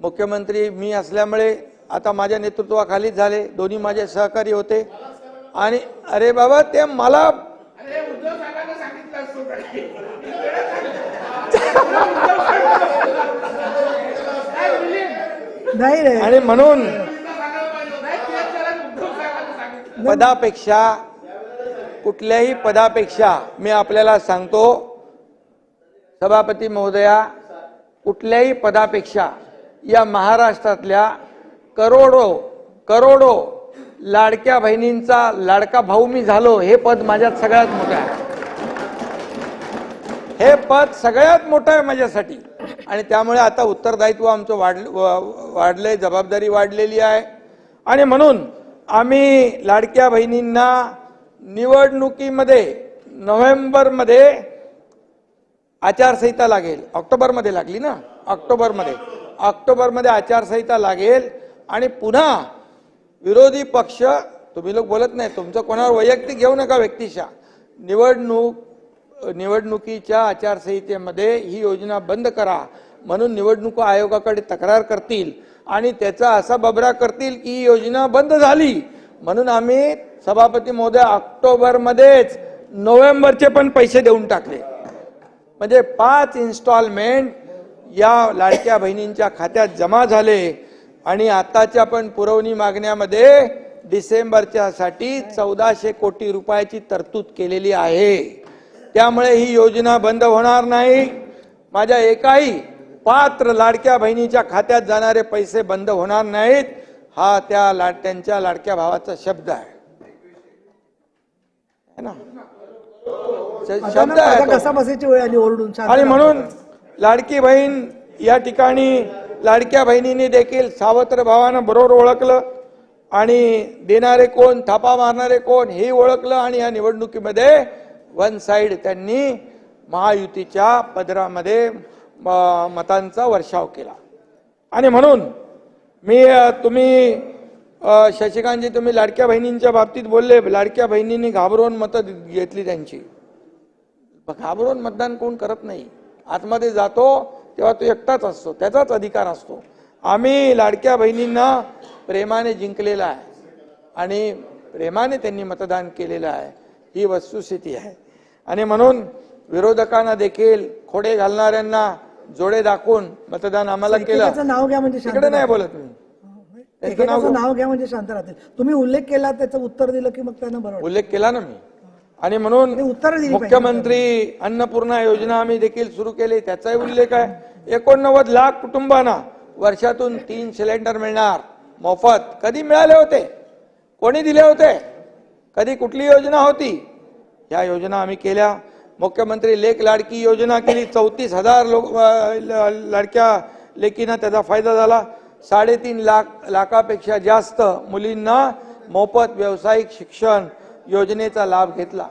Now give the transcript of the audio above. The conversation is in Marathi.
मुख्यमंत्री मी असल्यामुळे आता माझ्या नेतृत्वाखालीच झाले. दोन्ही माझे सहकारी होते. आणि अरे बाबा ते मला? नाही रे. आणि म्हणून. पदापेक्षा कुठल्याही पदापेक्षा मी आपल्याला सांगतो सभापती महोदया कुठल्याही पदापेक्षा या महाराष्ट्रातल्या करोडो करोडो लाडक्या बहिणींचा लाडका भाऊ मी झालो हे पद माझ्यात सगळ्यात मोठं आहे. हे पद सगळ्यात मोठं आहे माझ्यासाठी. आणि त्यामुळे आता उत्तरदायित्व आमचं वाढ वाढलंय जबाबदारी वाढलेली आहे. आणि म्हणून आम्ही लाडक्या बहिणींना निवडणुकीमध्ये नोव्हेंबरमध्ये आचारसंहिता लागेल. ऑक्टोबरमध्ये लागली ना? ऑक्टोबरमध्ये. ऑक्टोबरमध्ये आचारसंहिता लागेल आणि पुन्हा विरोधी पक्ष तुम्ही लोक बोलत नाही तुमचं कोणावर वैयक्तिक घेऊ नका व्यक्तिशा निवडणूक निवडणुकीच्या आचारसंहितेमध्ये ही योजना बंद करा म्हणून निवडणूक आयोगाकडे तक्रार करतील आणि त्याचा असा बबरा करतील की ही योजना बंद झाली म्हणून आम्ही सभापती महोदय ऑक्टोबरमध्येच नोव्हेंबरचे पण पैसे देऊन टाकले. म्हणजे पाच इन्स्टॉलमेंट या लाडक्या बहिणींच्या खात्यात जमा झाले आणि आताच्या पण पुरवणी मागण्यामध्ये डिसेंबरच्या साठी चौदाशे कोटी रुपयाची तरतूद केलेली आहे. त्यामुळे ही योजना बंद होणार नाही. माझ्या एकाही पात्र लाडक्या बहिणीच्या खात्यात जाणारे पैसे बंद होणार नाहीत. हा त्या लाड त्यांच्या लाडक्या भावाचा शब्द आहे. है ना? शब्द आहे आणि. म्हणून लाडकी बहीण या ठिकाणी लाडक्या बहिणींनी देखील सावत्र भावानं बरोबर ओळखलं आणि देणारे कोण थापा मारणारे कोण हे ओळखलं आणि या निवडणुकीमध्ये वन साईड त्यांनी महायुतीच्या पदरामध्ये म- मतांचा वर्षाव केला. आणि म्हणून मी तुम्ही शशिकांतजी तुम्ही लाडक्या बहिणींच्या बाबतीत बोलले लाडक्या बहिणींनी घाबरवून मतं घेतली त्यांची. घाबरून मतदान कोण करत नाही. आतमध्ये जातो तेव्हा तो एकटाच असतो त्याचाच अधिकार असतो. आम्ही लाडक्या बहिणींना प्रेमाने जिंकलेला आहे आणि प्रेमाने त्यांनी मतदान केलेलं आहे. ही वस्तुस्थिती आहे. आणि म्हणून विरोधकांना देखील खोडे घालणाऱ्यांना जोडे दाखवून मतदान आम्हाला केलं. नाव घ्या म्हणजे तिकडे नाही. बोलत मी. नाव घ्या. म्हणजे शांत राहतील. तुम्ही उल्लेख केला त्याचं उत्तर दिलं की मग त्यांना बरं वाटेल. उल्लेख केला ना मी. आणि म्हणून उत्तरं. मुख्यमंत्री अन्नपूर्णा योजना आम्ही देखील सुरू केली त्याचाही उल्लेख आहे. एकोणनव्वद लाख कुटुंबांना वर्षातून तीन सिलेंडर मिळणार. मोफत. कधी मिळाले होते? कोणी दिले होते? कधी कुठली योजना होती? ह्या योजना आम्ही केल्या. मुख्यमंत्री लेख लाडकी योजना केली. चौतीस हजार लोक लाडक्या लेकींना त्याचा फायदा झाला. साडेतीन लाख लाखापेक्षा जास्त मुलींना मोफत व्यावसायिक शिक्षण योजनेचा लाभ घेतला.